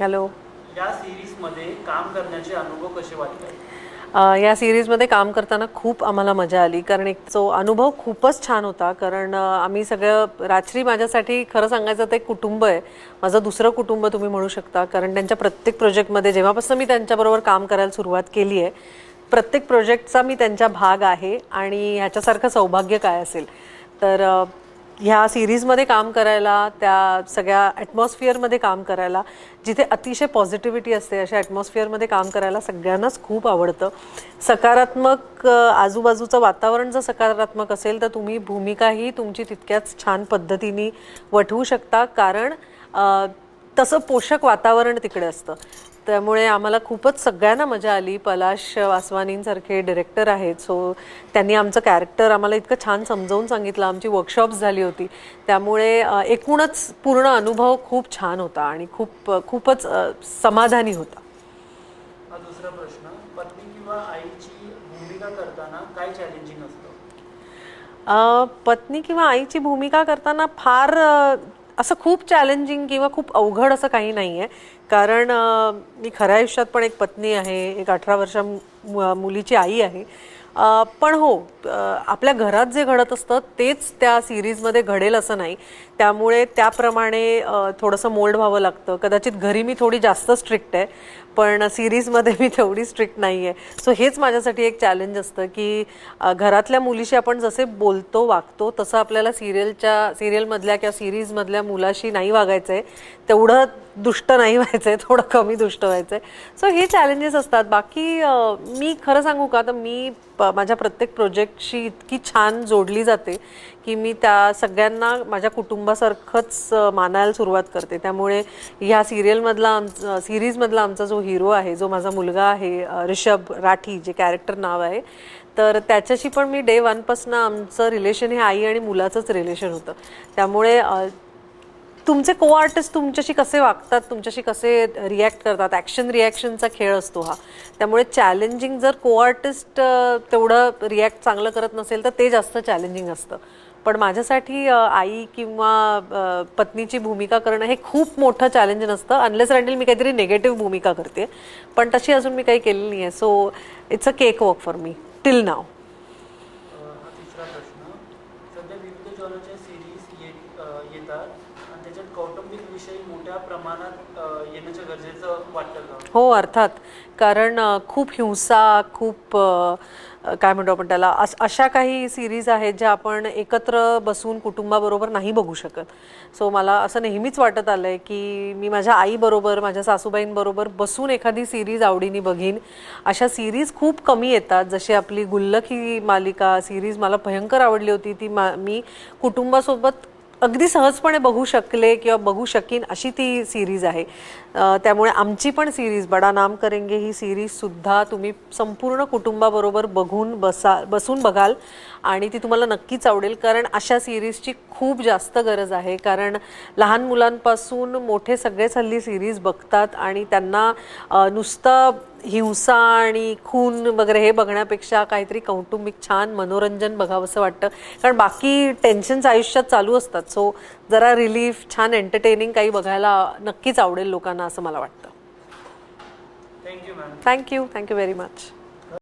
Hello या सिरीजमध्ये काम करण्याचे अनुभव कसे अ, या सिरीजमध्ये काम करताना खूप आम्हाला मजा आली कारण एक तो अनुभव खूपच छान होता. कारण आम्ही सगळं राजश्री माझ्यासाठी खरं सांगायचं तर एक कुटुंब आहे. माझं दुसरं कुटुंब तुम्ही म्हणू शकता कारण त्यांच्या प्रत्येक प्रोजेक्टमध्ये जेव्हापासून मी त्यांच्याबरोबर काम करायला सुरुवात केली आहे प्रत्येक प्रोजेक्टचा मी त्यांच्या भाग आहे आणि ह्याच्यासारखं सौभाग्य काय असेल. तर ह्या सिरीजमध्ये काम करायला त्या सगळ्या ॲटमॉस्फिअरमध्ये काम करायला जिथे अतिशय पॉझिटिव्हिटी असते अशा ॲटमॉस्फिअरमध्ये काम करायला सगळ्यांनाच खूप आवडतं. सकारात्मक आजूबाजूचं वातावरण जर सकारात्मक असेल तर तुम्ही भूमिकाही तुमची तितक्याच छान पद्धतीने वठवू शकता. कारण तसं पोषक वातावरण तिकडे असतं. त्यामुळे आम्हाला खूपच सगळ्यांना मजा आली. पलाश वासवानींसारखे डिरेक्टर आहेत. सो त्यांनी आमचं कॅरेक्टर आम्हाला इतकं छान समजावून सांगितलं. आमची वर्कशॉप्स झाली होती. त्यामुळे एकूणच पूर्ण अनुभव खूप छान होता आणि खूप खूपच समाधानी होता. दुसरा प्रश्न. पत्नी किंवा आईची भूमिका करताना काय चॅलेंजिंग असतं? पत्नी किंवा आईची भूमिका करताना फार असं खूप चॅलेंजिंग किंवा खूप अवघड असं काही नाही आहे कारण मी खऱ्या आयुष्यात पण एक पत्नी आहे एक अठरा वर्षा मु- मुलीची आई आहे. पण हो आपल्या घरात जे घडत असतं तेच त्या सिरीजमध्ये घडेल असं नाही. त्यामुळे त्याप्रमाणे थोडंसं मोल्ड व्हावं लागतं. कदाचित घरी मी थोडी जास्त स्ट्रिक्ट आहे पण सिरीजमध्ये मी तेवढी स्ट्रिक्ट नाही आहे. सो हेच माझ्यासाठी एक चॅलेंज असतं की घरातल्या मुलीशी आपण जसे बोलतो वागतो तसं आपल्याला सिरियलच्या सिरियलमधल्या किंवा सिरीजमधल्या मुलाशी नाही वागायचं आहे तेवढं दुष्ट नाही व्हायचं आहे थोडं कमी दुष्ट व्हायचं आहे सो हे चॅलेंजेस असतात. बाकी मी खरं सांगू का? तर मी प- माझ्या प्रत्येक प्रोजेक्टशी इतकी छान जोडली जाते की मी त्या सगळ्यांना माझ्या कुटुंबासारखंच मानायला सुरुवात करते. त्यामुळे ह्या सिरियलमधला आम सिरीजमधला आमचा जो हिरो आहे जो माझा मुलगा आहे ऋषभ राठी जे कॅरेक्टर नाव आहे तर त्याच्याशी पण मी डे वनपासनं आमचं रिलेशन हे आई आणि मुलाचंच रिलेशन होतं. त्यामुळे तुमचे को आर्टिस्ट तुमच्याशी कसे वागतात तुमच्याशी कसे रिॲक्ट करतात? ॲक्शन रिॲक्शनचा खेळ असतो हा. त्यामुळे चॅलेंजिंग जर को आर्टिस्ट तेवढं रिॲक्ट चांगलं करत नसेल तर ते जास्त चॅलेंजिंग असतं. पण माझ्यासाठी आई किंवा पत्नीची भूमिका करणं हे खूप मोठं चॅलेंज नसतं. अनलेस रँडल मी काहीतरी निगेटिव्ह भूमिका करते. पण तशी अजून मी काही केलेली नाही आहे so it's a cake work for me till now तिसरा प्रश्न. सध्या विविध जॉनरच्या सिरीज येत येतात. आणि त्याच्यात कौटुंबिक विषय मोठ्या प्रमाणात येण्याचं गरजेचं वाटतं का? हो अर्थात. कारण खूप हिंसा खूप काय म्हणतो आपण त्याला? अशा काही सिरीज आहेत ज्या आपण एकत्र बसून कुटुंबाबरोबर नाही बघू शकत. सो मला असं नेहमीच वाटत आलं आहे की मी माझ्या आईबरोबर माझ्या सासूबाईंबरोबर बसून एखादी सिरीज आवडीने बघीन. अशा सिरीज खूप कमी येतात. जशी आपली गुल्लक ही मालिका सिरीज मला भयंकर आवडली होती. ती मा मी कुटुंबासोबत अगदी सहजपणे बघू शकले किंवा बघू शकीन अशी ती सिरीज आहे. त्यामुळे आमची पण सिरीज बडा नाम करेंगे ही सिरीजसुद्धा तुम्ही संपूर्ण कुटुंबाबरोबर बघून बसा बसून बघाल आणि ती तुम्हाला नक्कीच आवडेल. कारण अशा सिरीजची खूप जास्त गरज आहे. कारण लहान मुलांपासून मोठे सगळेच हल्ली सिरीज बघतात आणि त्यांना नुसतं हिंसा आणि खून वगैरे हे बघण्यापेक्षा काहीतरी कौटुंबिक छान मनोरंजन बघावंसं वाटतं. कारण बाकी टेन्शन्स आयुष्यात चालू असतात. सो जरा रिलीफ छान एंटरटेनिंग काही बघायला नक्कीच आवडेल लोकांना असं मला वाटतं. Thank you ma'am thank you thank you very much